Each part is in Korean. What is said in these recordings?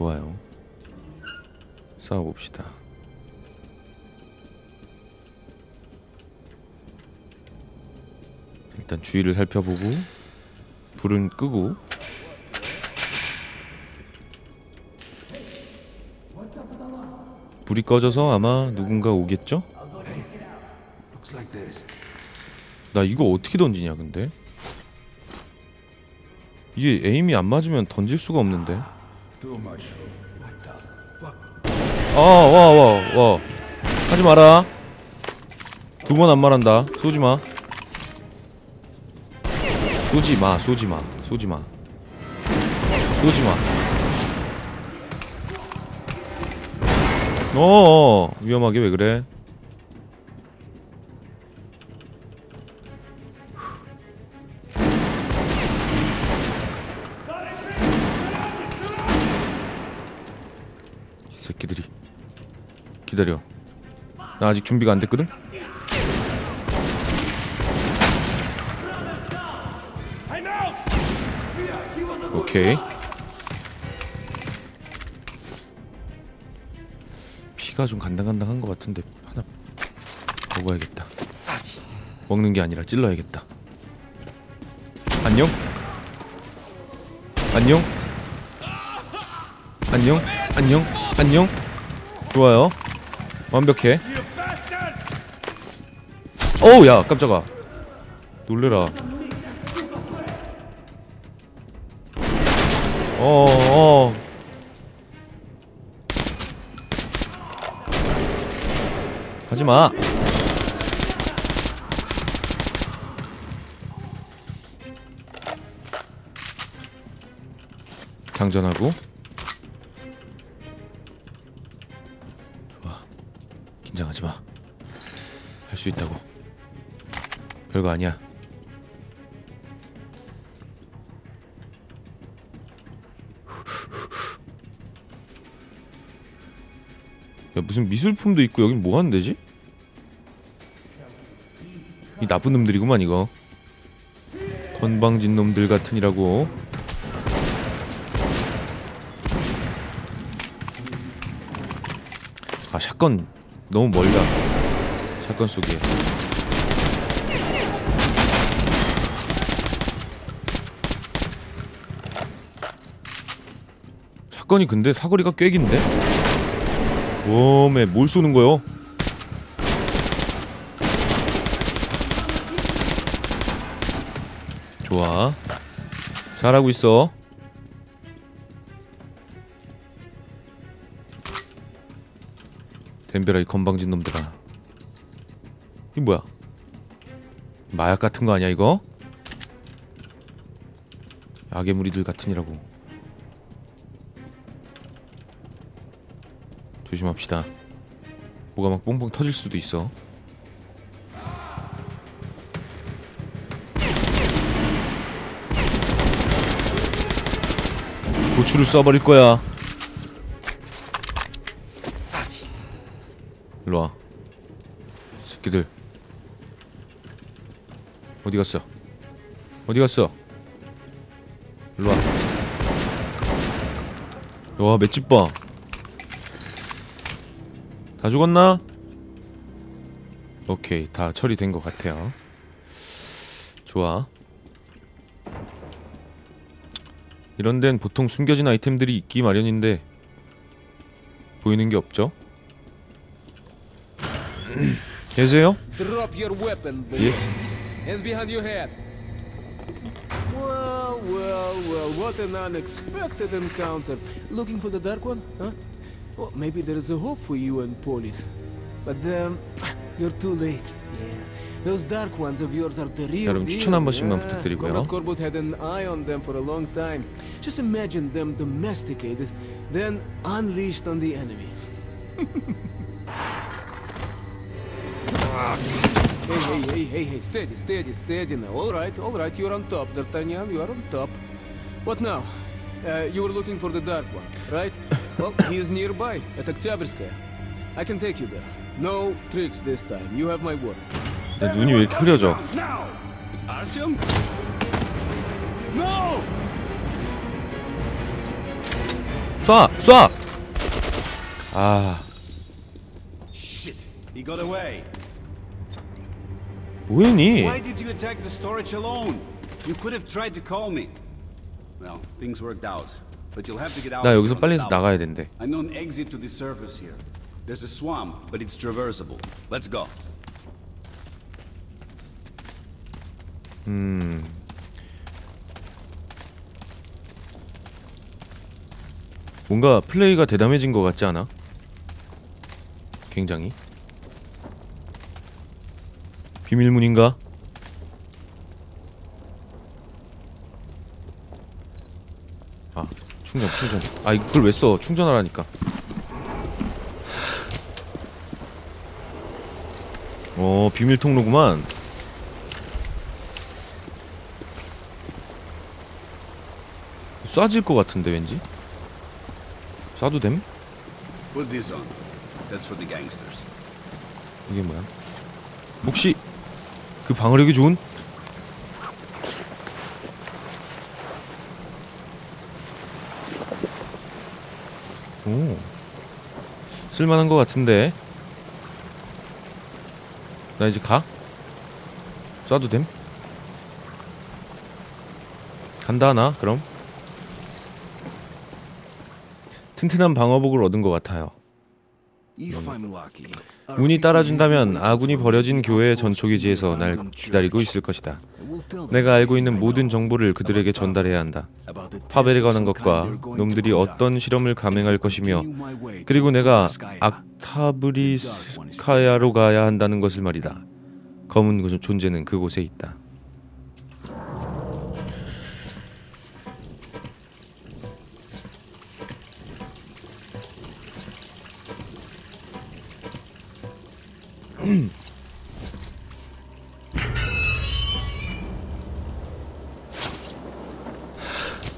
좋아요. 싸워봅시다. 일단 주위를 살펴보고 불은 끄고 불이 꺼져서 아마 누군가 오겠죠? 나 이거 어떻게 던지냐 근데 이게 에임이 안 맞으면 던질 수가 없는데 아와 와 와 하지 마라. 두 번 안 말한다. 쏘지 마. 쏘지 마 쏘지 마 쏘지 마. 쏘지 마. 어어. 위험하게 왜 그래 기다려. 나 아직 준비가 안 됐거든? 오케이. 피가 좀 간당간당한 것 같은데 하나 먹어야겠다. 먹는 게 아니라 찔러야겠다. 안녕? 안녕? 안녕? 안녕? 안녕? 좋아요 완벽해. 어우 야 깜짝아. 놀래라. 어어. 하지마. 장전하고 수 있다고. 별거 아니야. 야, 무슨 미술품도 있고 여긴 뭐 하는 데지? 이 나쁜 놈들이구만 이거. 건방진 놈들 같으니라고. 아 샷건 너무 멀다 샷건 쏘기에 샷건이 근데 사거리가 꽤 긴데? 웜에 뭘 쏘는 거요? 좋아 잘하고 있어 덤벼라 이 건방진 놈들아 이 뭐야? 마약 같은 거 아니야 이거? 악의 무리들 같으니라고. 조심합시다. 뭐가 막 뽕뽕 터질 수도 있어. 고추를 쏴버릴 거야. 일로와. 새끼들 어디 갔어 어디 갔어 일로 와 와 맷집 봐 다 죽었나? 오케이 다 처리된 것 같아요 좋아 이런 데는 보통 숨겨진 아이템들이 있기 마련인데 보이는 게 없죠? 계세요? 예. Hands behind your head. Well, well, well, what an unexpected encounter. Looking for the Dark One, huh? Well, maybe there is a hope for you and Polis. But um, you're too late. Yeah. Those Dark Ones of yours are the real 여러분 deal. 추천 한 번씩만 Yeah. 부탁드리고요. Comrade Corbett had an eye on them for a long time. Just imagine them domesticated, then unleashed on the enemy. Hey, hey, hey, hey, hey, steady, steady, steady now. All right, all right, you're on top, D'Artagnan, you are on top. What now? Uh, you were looking for the Dark One, right? well, he is nearby, at Oktyabrskaya. I can take you there. No tricks this time, you have my word. 야, 눈이 왜 이렇게 흐려져? Now! Artyom? No! 쏴! 쏴! 아 Shit! He got away. 뭐했니? Why did you attack the storage alone? You could have tried to call me. Well, things worked out. But you'll have to get out. 나 여기서 빨리. 나가야 된대 I know an exit to the surface here. There's a swamp, but it's traversable. Let's go. 뭔가 플레이가 대담해진 것 같지 않아? 굉장히 비밀문인가? 아 충전 충전 아 이걸 왜 써? 충전하라니까 어 비밀 통로구만 쏴질 것 같은데 왠지 쏴도 됨? Put this on. That's for the gangsters. 이게 뭐야? 혹시 그 방어력이 좋은? 오 쓸만한 것 같은데 나 이제 가? 쏴도 됨? 간다 나 그럼 튼튼한 방어복을 얻은 것 같아요. 운이 따라준다면 아군이 버려진 교회의 전초기지에서 날 기다리고 있을 것이다. 내가 알고 있는 모든 정보를 그들에게 전달해야 한다. 파벨에 관한 것과 놈들이 어떤 실험을 감행할 것이며 그리고 내가 악타브리스카야로 가야 한다는 것을 말이다. 검은 그 존재는 그곳에 있다.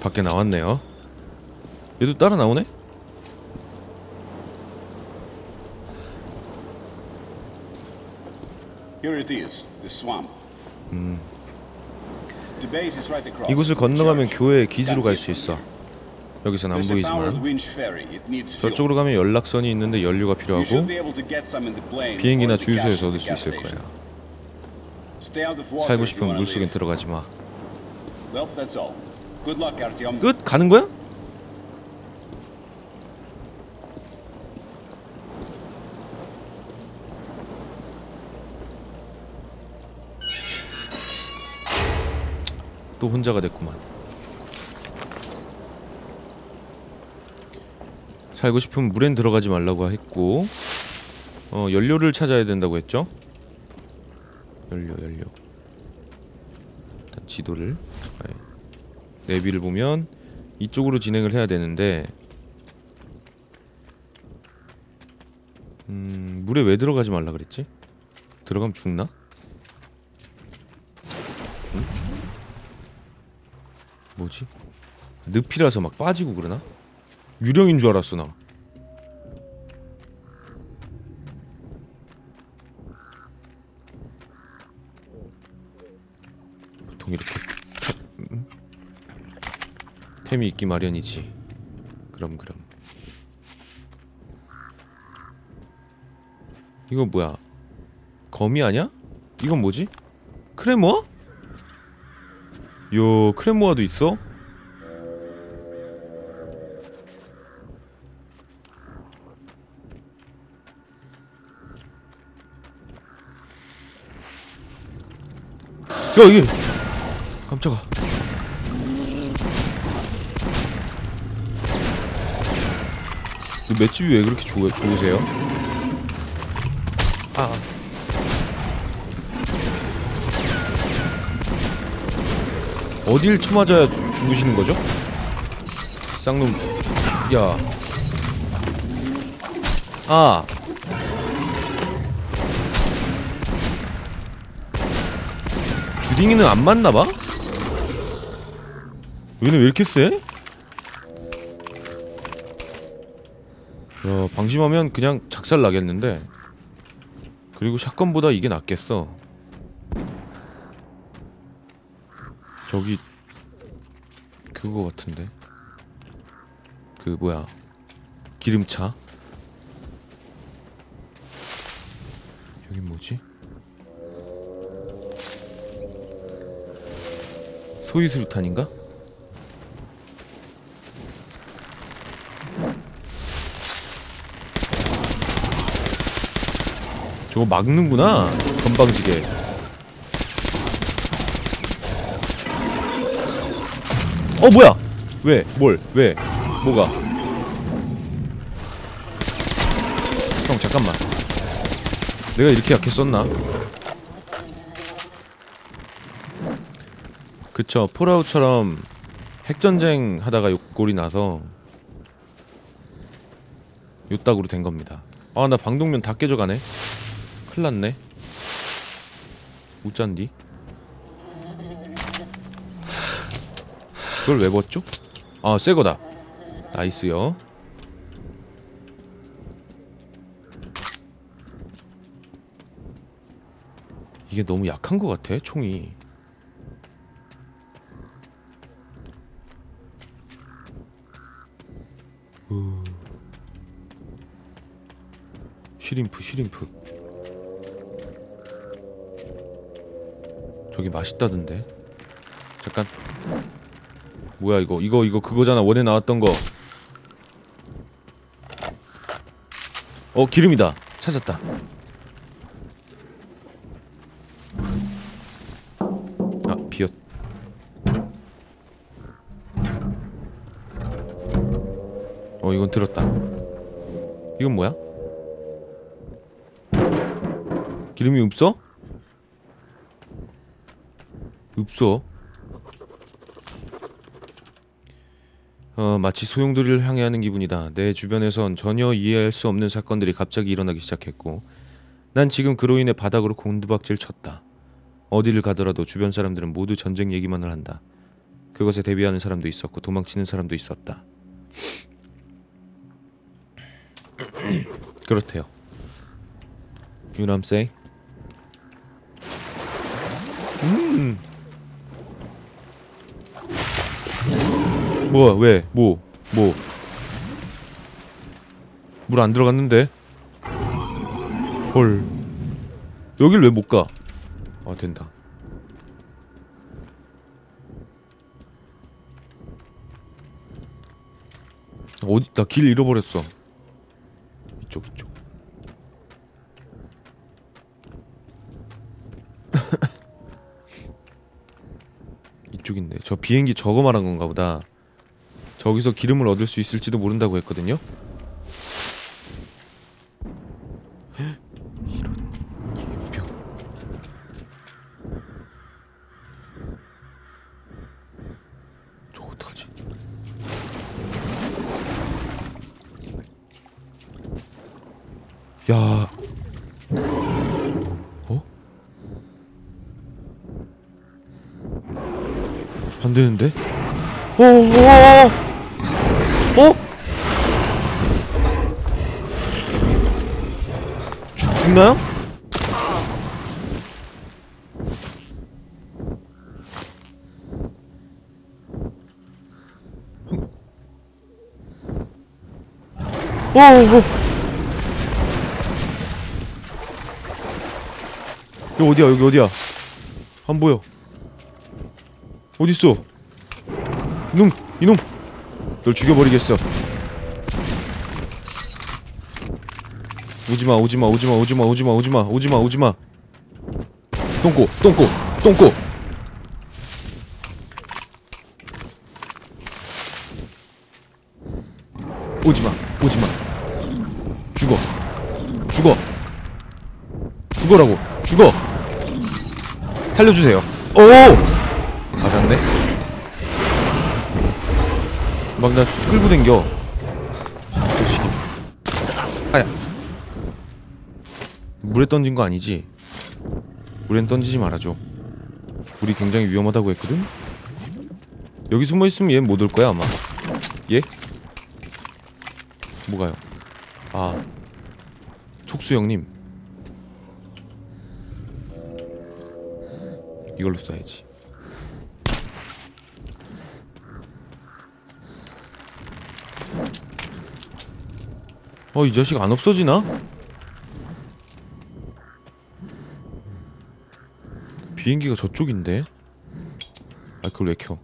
밖에 나왔네요. 얘도 따라 나오네? Across. 이곳을 건너가면 church. 교회 기지로 갈 수 있어. 여기선 안 보이지만. 저쪽으로 가면 연락선이 있는데 연료가 필요하고 비행기나 주유소에서 얻을 수 있을. 거야. 살고 싶으면 물속엔. 들어가지 마. 끝? 가는 거야? 또 혼자가 됐구만. 살고 싶으면 물엔 들어가지 말라고 했고 어 연료를 찾아야 된다고 했죠? 연료 연료 지도를 아니, 내비를 보면 이쪽으로 진행을 해야 되는데 음 물에 왜 들어가지 말라 그랬지? 들어가면 죽나? 응? 뭐지? 늪이라서 막 빠지고 그러나? 유령인 줄 알았어 나 보통 이렇게 템, 음? 템이 있기 마련이지 그럼 그럼 이건 뭐야 거미 아냐? 이건 뭐지? 크레모아? 요 크레모아도 있어? 이게 깜짝아 그 맷집이 왜 그렇게 좋, 좋으세요? 아 어딜 쳐맞아야 죽으시는 거죠? 쌍놈 야 아. 주딩이는 안 맞나 봐? 얘는 왜 이렇게 세? 야, 방심하면 그냥 작살 나겠는데. 그리고 샷건보다 이게 낫겠어. 저기 그거 같은데. 그 뭐야 기름차 여긴 뭐지? 소위 수류탄인가? 저거 막는구나 건방지게 어 뭐야 왜? 뭘? 왜? 뭐가? 형 잠깐만 내가 이렇게 약했었나? 그쵸 폴아웃처럼 핵전쟁 하다가 욕골이 나서 요딱으로 된 겁니다. 아 나 방독면 다 깨져가네. 큰일났네. 웃잔디? 그걸 왜 벗죠? 아 새거다. 나이스요. 이게 너무 약한 것 같아 총이 우. 쉬림프 쉬림프. 저기 맛있다던데? 잠깐. 뭐야 이거? 이거 이거 그거잖아. 원에 나왔던 거. 어 기름이다. 찾았다 어 이건 들었다 이건 뭐야 기름이 없어? 없어 어, 마치 소용돌이를 향해 하는 기분이다. 내 주변에선 전혀 이해할 수 없는 사건들이 갑자기 일어나기 시작했고 난 지금 그로 인해 바닥으로 곤두박질 쳤다. 어디를 가더라도 주변 사람들은 모두 전쟁 얘기만을 한다. 그것에 대비하는 사람도 있었고 도망치는 사람도 있었다. 그렇대요. Saying? 음. 뭐야 왜? 뭐? 뭐? 물 안 들어갔는데? 헐 여길 왜 못 가? 아 된다 어디 나 길 잃어버렸어 이쪽 이쪽. 이쪽인데 저 비행기 저거 말한 건가 보다. 저기서 기름을 얻을 수 있을지도 모른다고 했거든요. 헉, 이런 개병. 저거 어떡하지? 야. 어? 안 되는데? 어, 어, 어, 어? 죽- 죽나요? 어, 어, 어. 여기 어디야? 여기 어디야? 안 보여. 어디 있어? 이놈, 이놈, 널 죽여버리겠어. 오지마, 오지마, 오지마, 오지마, 오지마, 오지마, 오지마, 오지마. 똥꼬, 똥꼬, 똥꼬. 오지마, 오지마. 죽어, 죽어, 죽어라고, 죽어. 살려주세요. 오, 맞았네. 막 나 끌고 댕겨 자식이 아야 물에 던진 거 아니지? 물엔 던지지 말아줘 우리 굉장히 위험하다고 했거든? 여기 숨어있으면 얘 못 올 거야 아마 얘? 뭐가요? 아 촉수 형님 이걸로 쏴야지 어 이 자식 안 없어지나? 비행기가 저쪽인데? 아 그걸 왜 켜?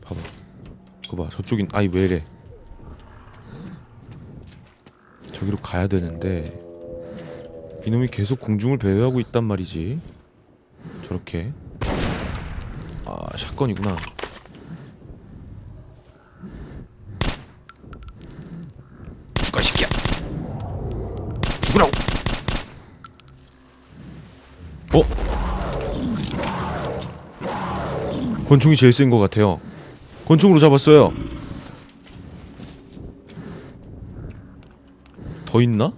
봐봐. 그거 봐. 저쪽인 아이 왜래? 저기로 가야 되는데. 이놈이 계속 공중을 배회하고 있단 말이지. 저렇게. 아 샷건이구나 죽어 시끼야 죽으라고 어? 권총이 제일 센 것 같아요 권총으로 잡았어요 더 있나?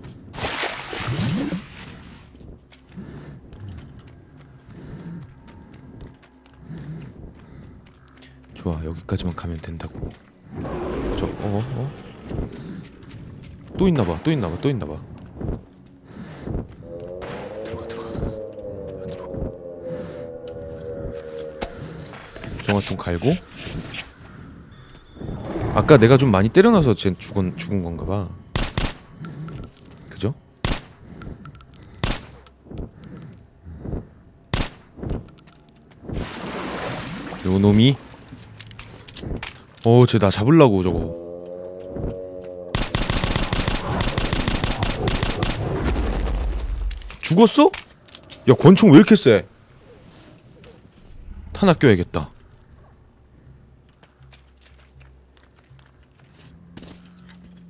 좋아 여기까지만 가면 된다고 저 어? 어? 또 있나봐 또 있나봐 또 있나봐 정화통 갈고 아까 내가 좀 많이 때려놔서 쟤 죽은, 죽은 건가 봐 그죠? 요 놈이 어, 쟤 나 잡으려고 저거. 죽었어? 야, 권총 왜 이렇게 세? 탄 아껴야겠다.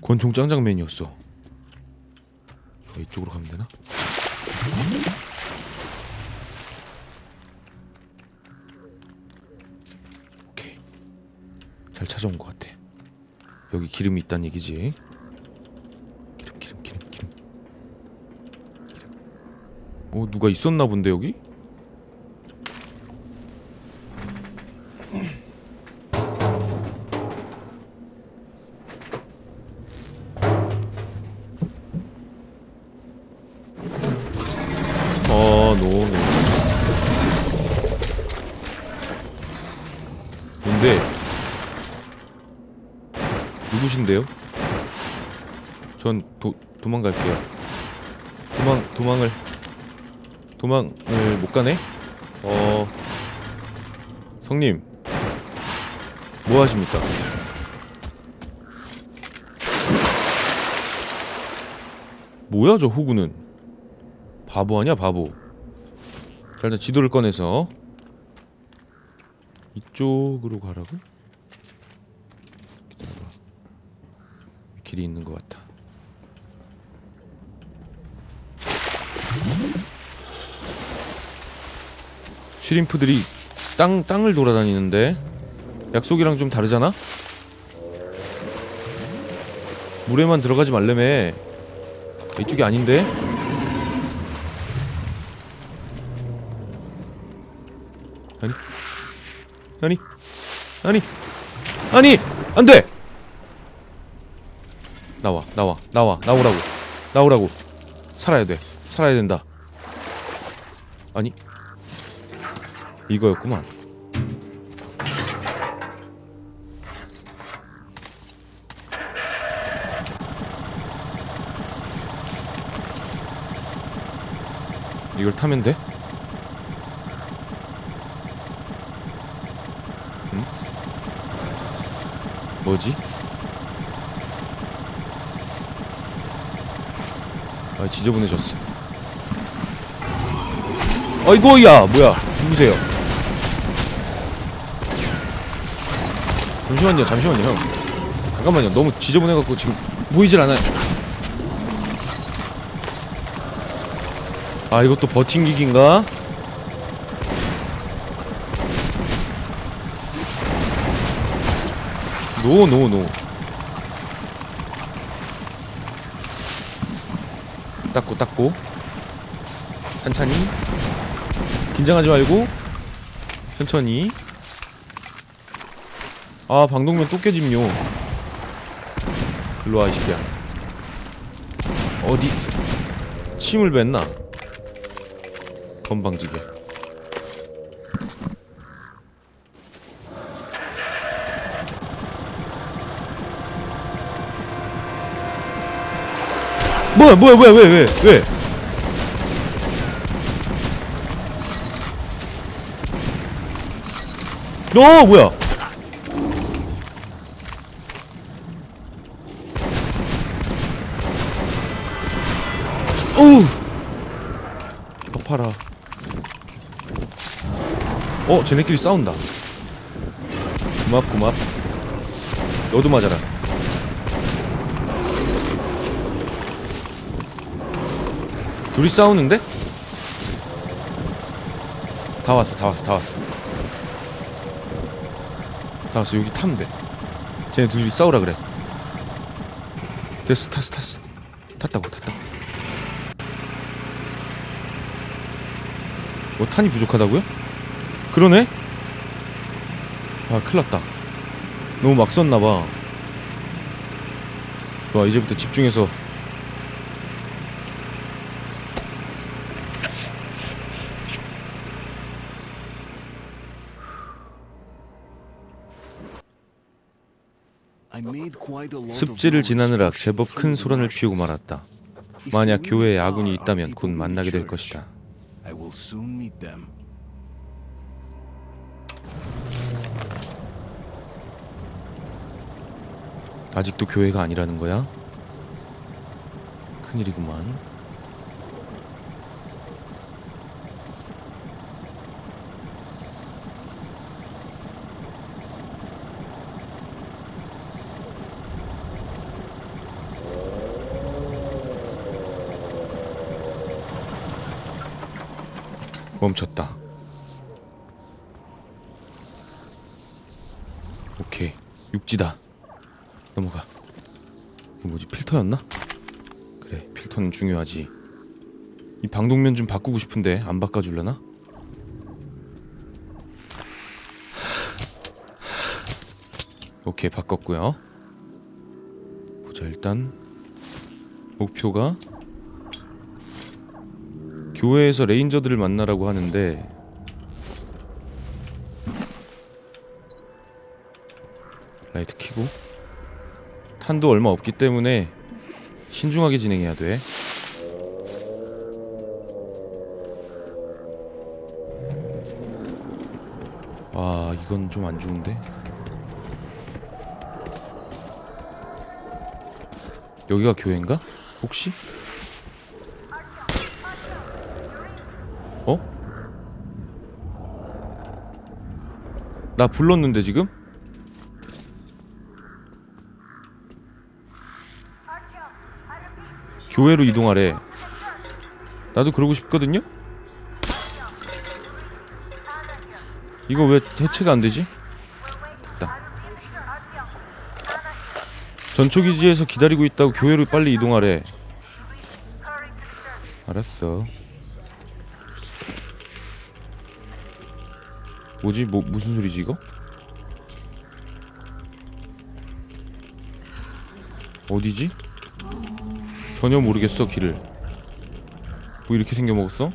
권총 짱짱맨이었어. 저 이쪽으로 가면 되나? 오케이. 잘 찾아온 것 같아. 여기 기름이 있다는 얘기지. 기름, 기름, 기름. 기름. 어, 누가 있었나 본데 여기? 노. 뭔데? 누구신데요? 전 도, 도망갈게요. 도망 도망을 도망을 못 가네. 어 성님 뭐 하십니까? 뭐야 저 호구는 바보 아니야 바보. 자 일단 지도를 꺼내서 이쪽으로 가라고? 기다려봐. 길이 있는 것 같아. 슈림프들이 땅 땅을 돌아다니는데 약속이랑 좀 다르잖아? 물에만 들어가지 말래매. 이쪽이 아닌데? 아니? 아니? 아니! 안 돼! 나와, 나와, 나와, 나오라고. 나오라고. 살아야 돼. 살아야 된다. 아니? 이거였구만. 이걸 타면 돼? 뭐지? 아 지저분해졌어. 아이고 야 뭐야? 누구세요? 잠시만요 잠시만요 형. 잠깐만요. 너무 지저분해갖고 지금 보이질 않아요. 아 이것도 버팅기기인가? 노 노 노. 닦고 닦고. 천천히. 긴장하지 말고 천천히. 아 방독면 또 깨짐요. 일로와 이 새끼야. 어디 침을 뱉나? 건방지게 뭐야 뭐야 뭐야 왜 왜 왜? 너 뭐야? 어우. 아파라. 어 쟤네끼리 싸운다. 고맙 고맙. 너도 맞아라 둘이 싸우는데? 다 왔어 다 왔어 다 왔어. 다 왔어 여기 타면 돼 쟤네 둘이 싸우라 그래. 됐어 탔어 탔어. 탔다고 탔다고. 뭐 탄이 부족하다고요? 그러네? 아 큰일났다. 너무 막 썼나봐. 좋아 이제부터 집중해서 습지를 지나느라 제법 큰 소란을 피우고. 말았다 만약 교회에 아군이 있다면 곧 만나게 될 것이다. 아직도 교회가 아니라는 거야? 큰일이구만 멈췄다. 오케이. 육지다. 넘어가. 이거 뭐지? 필터였나? 그래 필터는 중요하지. 이 방독면 좀 바꾸고 싶은데 안 바꿔줄려나? 오케이 바꿨고요. 보자 일단 목표가 교회에서 레인저들을 만나라고 하는데 라이트 켜고 탄도 얼마 없기 때문에 신중하게 진행해야 돼. 아, 이건 좀 안 좋은데. 여기가 교회인가? 혹시? 나 불렀는데 지금? 교회로 이동하래. 나도 그러고 싶거든요? 이거 왜 해체가 안 되지? 됐다. 전초기지에서 기다리고 있다고 교회로 빨리 이동하래. 알았어. 뭐지? 뭐 무슨 소리지 이거? 어디지? 전혀 모르겠어 길을 뭐 이렇게 생겨 먹었어?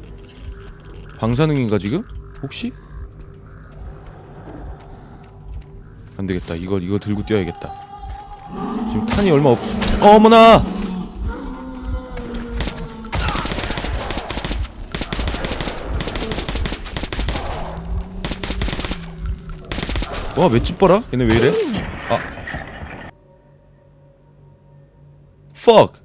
방사능인가 지금? 혹시? 안 되겠다 이거 이거 들고 뛰어야겠다 지금 탄이 얼마 없 어머나 와 맷집 봐라. 얘네 왜 이래? 아. Fuck